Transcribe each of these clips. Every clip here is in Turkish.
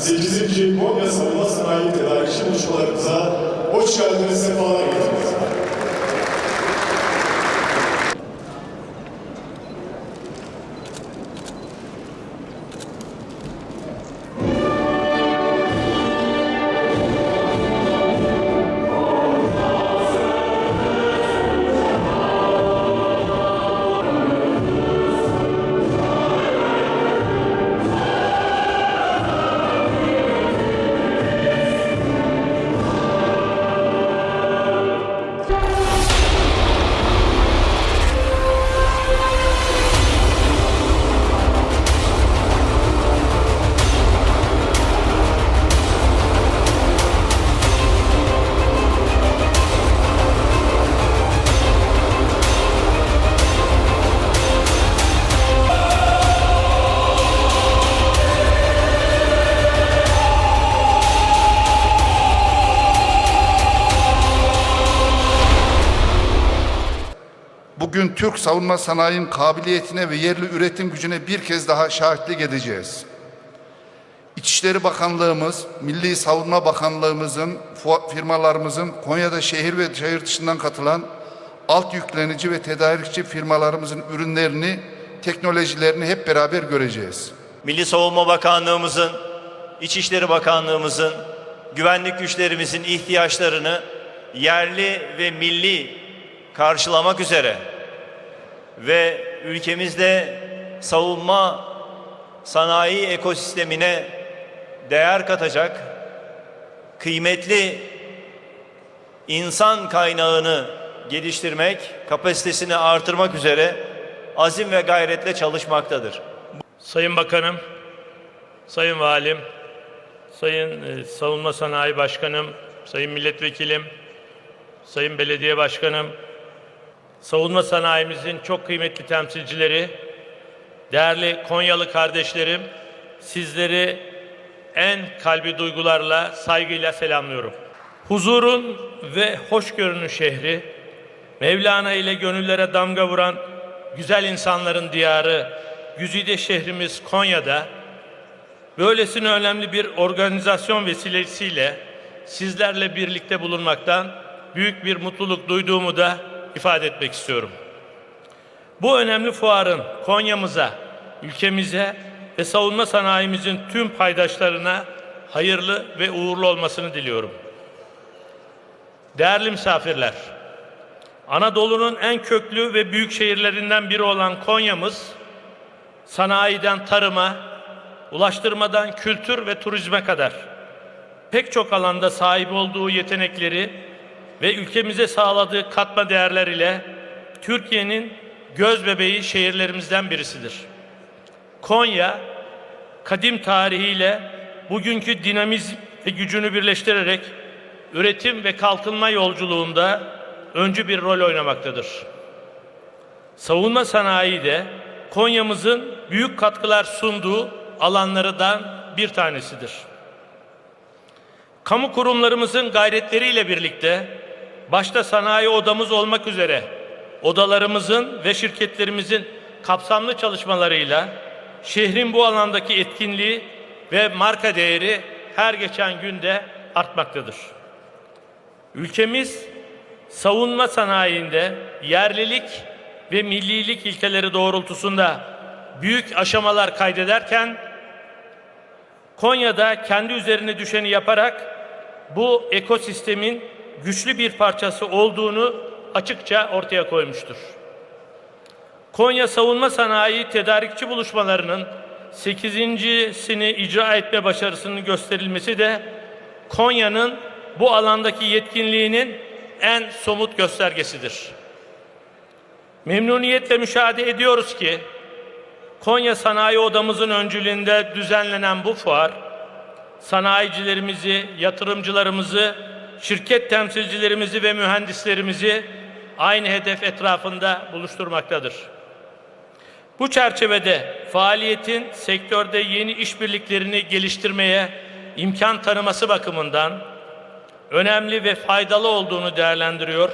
8. Konya Savunma Sanayi Tedarikçi Buluşmalarımıza hoş geldiniz, sefalar getirdiniz. Türk savunma sanayinin kabiliyetine ve yerli üretim gücüne bir kez daha şahitlik edeceğiz. İçişleri Bakanlığımız, Milli Savunma Bakanlığımızın, firmalarımızın Konya'da şehir ve şehir dışından katılan alt yüklenici ve tedarikçi firmalarımızın ürünlerini, teknolojilerini hep beraber göreceğiz. Milli Savunma Bakanlığımızın, İçişleri Bakanlığımızın, güvenlik güçlerimizin ihtiyaçlarını yerli ve milli karşılamak üzere ve ülkemizde savunma sanayi ekosistemine değer katacak kıymetli insan kaynağını geliştirmek, kapasitesini artırmak üzere azim ve gayretle çalışmaktadır. Sayın Bakanım, Sayın Valim, Sayın e, Savunma Sanayi Başkanım, Sayın Milletvekilim, Sayın Belediye Başkanım, savunma sanayimizin çok kıymetli temsilcileri, değerli Konyalı kardeşlerim, sizleri en kalbi duygularla, saygıyla selamlıyorum. Huzurun ve hoşgörünün şehri, Mevlana ile gönüllere damga vuran güzel insanların diyarı, güzide şehrimiz Konya'da, böylesine önemli bir organizasyon vesilesiyle sizlerle birlikte bulunmaktan büyük bir mutluluk duyduğumu da ifade etmek istiyorum. Bu önemli fuarın Konya'mıza, ülkemize ve savunma sanayimizin tüm paydaşlarına hayırlı ve uğurlu olmasını diliyorum. Değerli misafirler, Anadolu'nun en köklü ve büyük şehirlerinden biri olan Konya'mız, sanayiden tarıma, ulaştırmadan kültür ve turizme kadar pek çok alanda sahip olduğu yetenekleri ve ülkemize sağladığı katma değerler ile Türkiye'nin göz bebeği şehirlerimizden birisidir. Konya, kadim tarihiyle bugünkü dinamizm ve gücünü birleştirerek üretim ve kalkınma yolculuğunda öncü bir rol oynamaktadır. Savunma sanayi de Konya'mızın büyük katkılar sunduğu alanlardan bir tanesidir. Kamu kurumlarımızın gayretleriyle birlikte başta sanayi odamız olmak üzere odalarımızın ve şirketlerimizin kapsamlı çalışmalarıyla şehrin bu alandaki etkinliği ve marka değeri her geçen günde artmaktadır. Ülkemiz savunma sanayinde yerlilik ve millilik ilkeleri doğrultusunda büyük aşamalar kaydederken Konya'da kendi üzerine düşeni yaparak bu ekosistemin güçlü bir parçası olduğunu açıkça ortaya koymuştur. Konya Savunma Sanayi Tedarikçi Buluşmalarının 8.sini icra etme başarısının gösterilmesi de Konya'nın bu alandaki yetkinliğinin en somut göstergesidir. Memnuniyetle müşahede ediyoruz ki Konya Sanayi Odamızın öncülüğünde düzenlenen bu fuar sanayicilerimizi, yatırımcılarımızı, şirket temsilcilerimizi ve mühendislerimizi aynı hedef etrafında buluşturmaktadır. Bu çerçevede faaliyetin sektörde yeni işbirliklerini geliştirmeye imkan tanıması bakımından önemli ve faydalı olduğunu değerlendiriyor.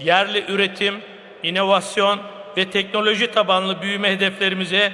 Yerli üretim, inovasyon ve teknoloji tabanlı büyüme hedeflerimize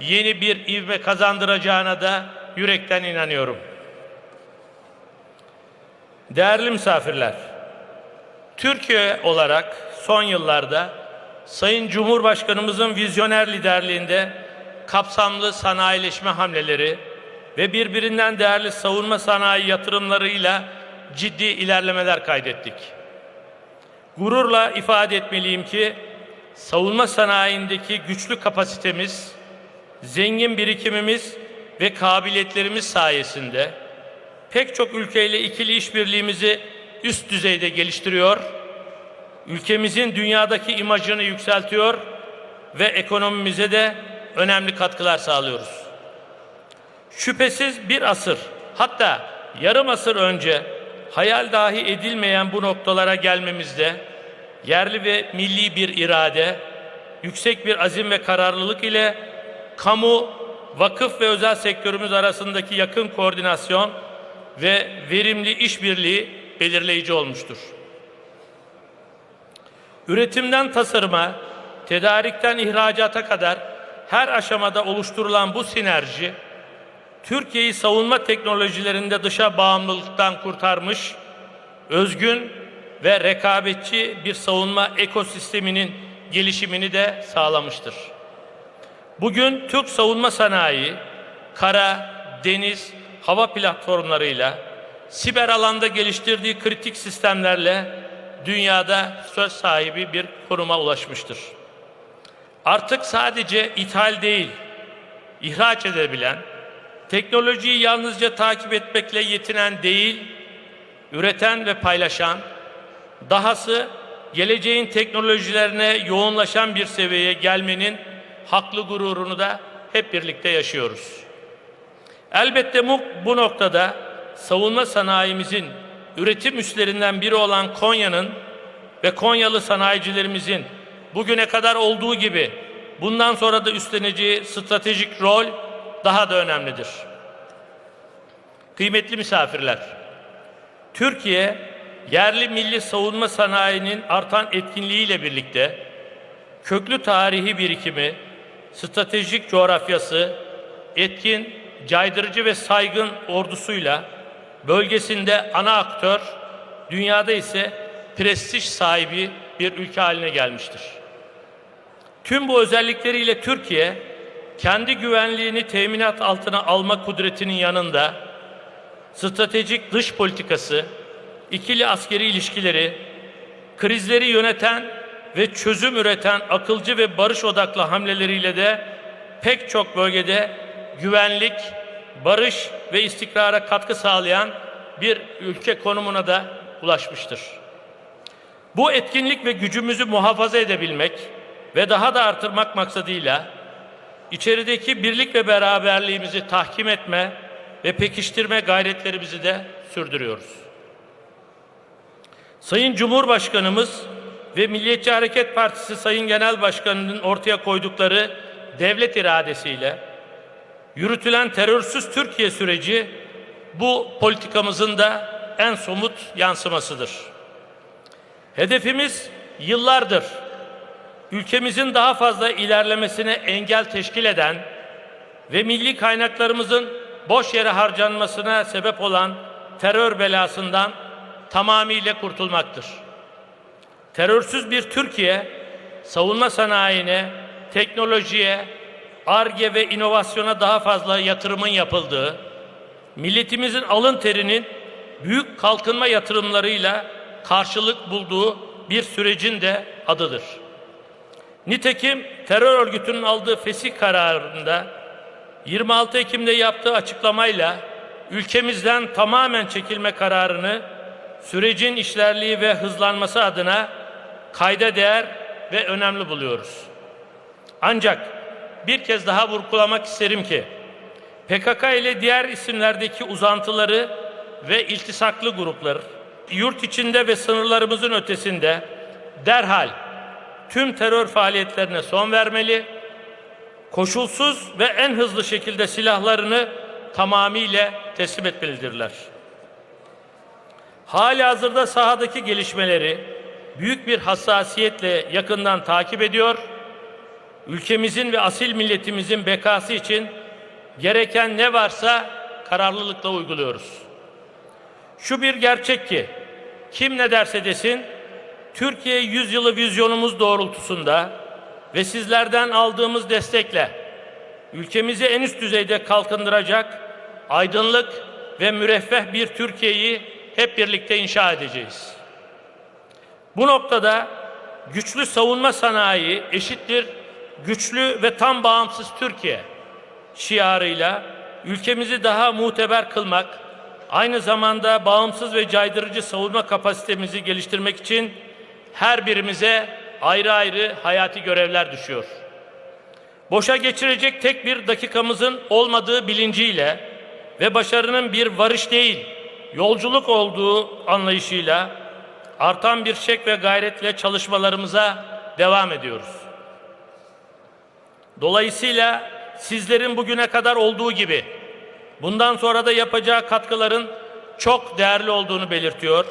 yeni bir ivme kazandıracağına da yürekten inanıyorum. Değerli misafirler, Türkiye olarak son yıllarda Sayın Cumhurbaşkanımızın vizyoner liderliğinde kapsamlı sanayileşme hamleleri ve birbirinden değerli savunma sanayi yatırımlarıyla ciddi ilerlemeler kaydettik. Gururla ifade etmeliyim ki savunma sanayindeki güçlü kapasitemiz, zengin birikimimiz ve kabiliyetlerimiz sayesinde pek çok ülkeyle ikili işbirliğimizi üst düzeyde geliştiriyor, ülkemizin dünyadaki imajını yükseltiyor ve ekonomimize de önemli katkılar sağlıyoruz. Şüphesiz bir asır, hatta yarım asır önce hayal dahi edilmeyen bu noktalara gelmemizde yerli ve milli bir irade, yüksek bir azim ve kararlılık ile kamu, vakıf ve özel sektörümüz arasındaki yakın koordinasyon ve verimli işbirliği belirleyici olmuştur. Üretimden tasarıma, tedarikten ihracata kadar her aşamada oluşturulan bu sinerji, Türkiye'yi savunma teknolojilerinde dışa bağımlılıktan kurtarmış, özgün ve rekabetçi bir savunma ekosisteminin gelişimini de sağlamıştır. Bugün Türk savunma sanayi, kara, deniz, hava platformlarıyla, siber alanda geliştirdiği kritik sistemlerle dünyada söz sahibi bir konuma ulaşmıştır. Artık sadece ithal değil, ihraç edebilen, teknolojiyi yalnızca takip etmekle yetinen değil, üreten ve paylaşan, dahası geleceğin teknolojilerine yoğunlaşan bir seviyeye gelmenin haklı gururunu da hep birlikte yaşıyoruz. Elbette bu, noktada savunma sanayimizin üretim üslerinden biri olan Konya'nın ve Konyalı sanayicilerimizin bugüne kadar olduğu gibi bundan sonra da üstleneceği stratejik rol daha da önemlidir. Kıymetli misafirler, Türkiye yerli milli savunma sanayinin artan etkinliğiyle birlikte köklü tarihi birikimi, stratejik coğrafyası, etkin, caydırıcı ve saygın ordusuyla bölgesinde ana aktör, dünyada ise prestij sahibi bir ülke haline gelmiştir. Tüm bu özellikleriyle Türkiye, kendi güvenliğini teminat altına alma kudretinin yanında stratejik dış politikası, ikili askeri ilişkileri, krizleri yöneten ve çözüm üreten akılcı ve barış odaklı hamleleriyle de pek çok bölgede güvenlik, barış ve istikrara katkı sağlayan bir ülke konumuna da ulaşmıştır. Bu etkinlik ve gücümüzü muhafaza edebilmek ve daha da artırmak maksadıyla içerideki birlik ve beraberliğimizi tahkim etme ve pekiştirme gayretlerimizi de sürdürüyoruz. Sayın Cumhurbaşkanımız ve Milliyetçi Hareket Partisi Sayın Genel Başkanı'nın ortaya koydukları devlet iradesiyle yürütülen terörsüz Türkiye süreci bu politikamızın da en somut yansımasıdır. Hedefimiz yıllardır ülkemizin daha fazla ilerlemesine engel teşkil eden ve milli kaynaklarımızın boş yere harcanmasına sebep olan terör belasından tamamıyla kurtulmaktır. Terörsüz bir Türkiye, savunma sanayine, teknolojiye, ARGE ve inovasyona daha fazla yatırımın yapıldığı, milletimizin alın terinin büyük kalkınma yatırımlarıyla karşılık bulduğu bir sürecin de adıdır. Nitekim terör örgütünün aldığı fesih kararında 26 Ekim'de yaptığı açıklamayla ülkemizden tamamen çekilme kararını sürecin işlerliği ve hızlanması adına kayda değer ve önemli buluyoruz. Ancak bir kez daha vurgulamak isterim ki PKK ile diğer isimlerdeki uzantıları ve iltisaklı gruplar yurt içinde ve sınırlarımızın ötesinde derhal tüm terör faaliyetlerine son vermeli, koşulsuz ve en hızlı şekilde silahlarını tamamıyla teslim etmelidirler. Hali hazırda sahadaki gelişmeleri büyük bir hassasiyetle yakından takip ediyor, ülkemizin ve asil milletimizin bekası için gereken ne varsa kararlılıkla uyguluyoruz. Şu bir gerçek ki kim ne derse desin Türkiye yüzyılı vizyonumuz doğrultusunda ve sizlerden aldığımız destekle ülkemizi en üst düzeyde kalkındıracak aydınlık ve müreffeh bir Türkiye'yi hep birlikte inşa edeceğiz. Bu noktada güçlü savunma sanayi eşittir güçlü ve tam bağımsız Türkiye şiarıyla ülkemizi daha muteber kılmak, aynı zamanda bağımsız ve caydırıcı savunma kapasitemizi geliştirmek için her birimize ayrı ayrı hayati görevler düşüyor. Boşa geçirecek tek bir dakikamızın olmadığı bilinciyle ve başarının bir varış değil, yolculuk olduğu anlayışıyla artan bir şek ve gayretle çalışmalarımıza devam ediyoruz. Dolayısıyla sizlerin bugüne kadar olduğu gibi bundan sonra da yapacağı katkıların çok değerli olduğunu belirtiyor.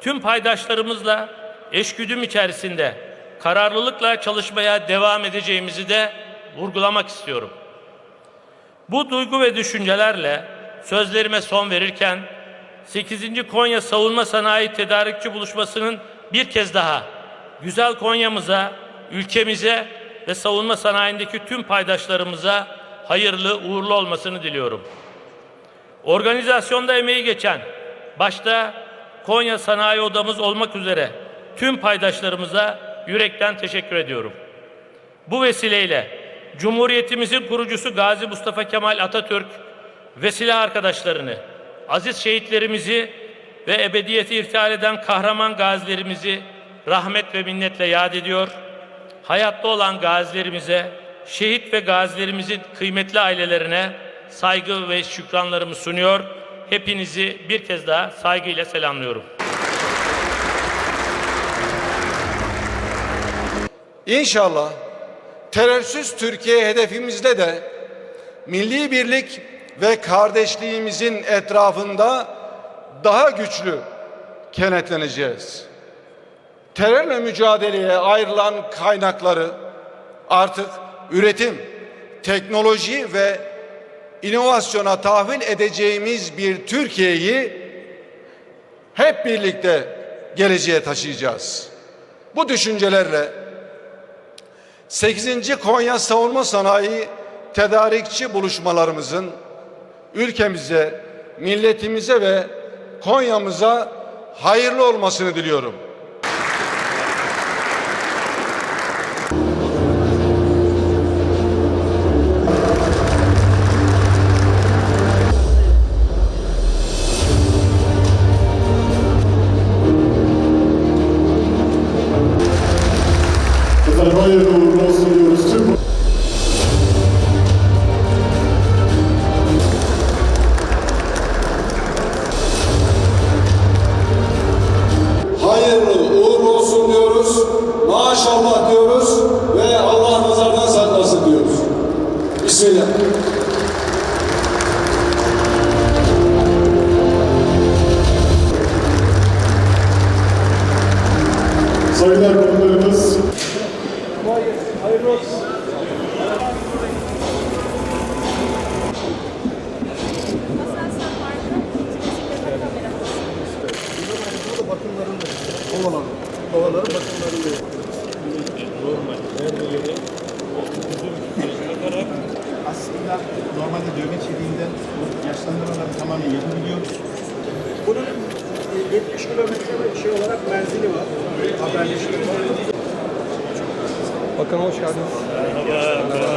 Tüm paydaşlarımızla eşgüdüm içerisinde kararlılıkla çalışmaya devam edeceğimizi de vurgulamak istiyorum. Bu duygu ve düşüncelerle sözlerime son verirken 8. Konya Savunma Sanayi Tedarikçi Buluşması'nın bir kez daha güzel Konya'mıza, ülkemize ve savunma sanayindeki tüm paydaşlarımıza hayırlı uğurlu olmasını diliyorum. Organizasyonda emeği geçen, başta Konya Sanayi Odamız olmak üzere tüm paydaşlarımıza yürekten teşekkür ediyorum. Bu vesileyle Cumhuriyetimizin kurucusu Gazi Mustafa Kemal Atatürk ve silah arkadaşlarını, aziz şehitlerimizi ve ebediyeti irtihal eden kahraman gazilerimizi rahmet ve minnetle yad ediyor. Hayatta olan gazilerimize, şehit ve gazilerimizin kıymetli ailelerine saygı ve şükranlarımı sunuyor. Hepinizi bir kez daha saygıyla selamlıyorum. İnşallah terörsüz Türkiye hedefimizde de milli birlik ve kardeşliğimizin etrafında daha güçlü kenetleneceğiz. Terörle mücadeleye ayrılan kaynakları artık üretim, teknoloji ve inovasyona tahvil edeceğimiz bir Türkiye'yi hep birlikte geleceğe taşıyacağız. Bu düşüncelerle 8. Konya Savunma Sanayi Tedarikçi buluşmalarımızın ülkemize, milletimize ve Konya'mıza hayırlı olmasını diliyorum. Bakın hoş geldiniz. Size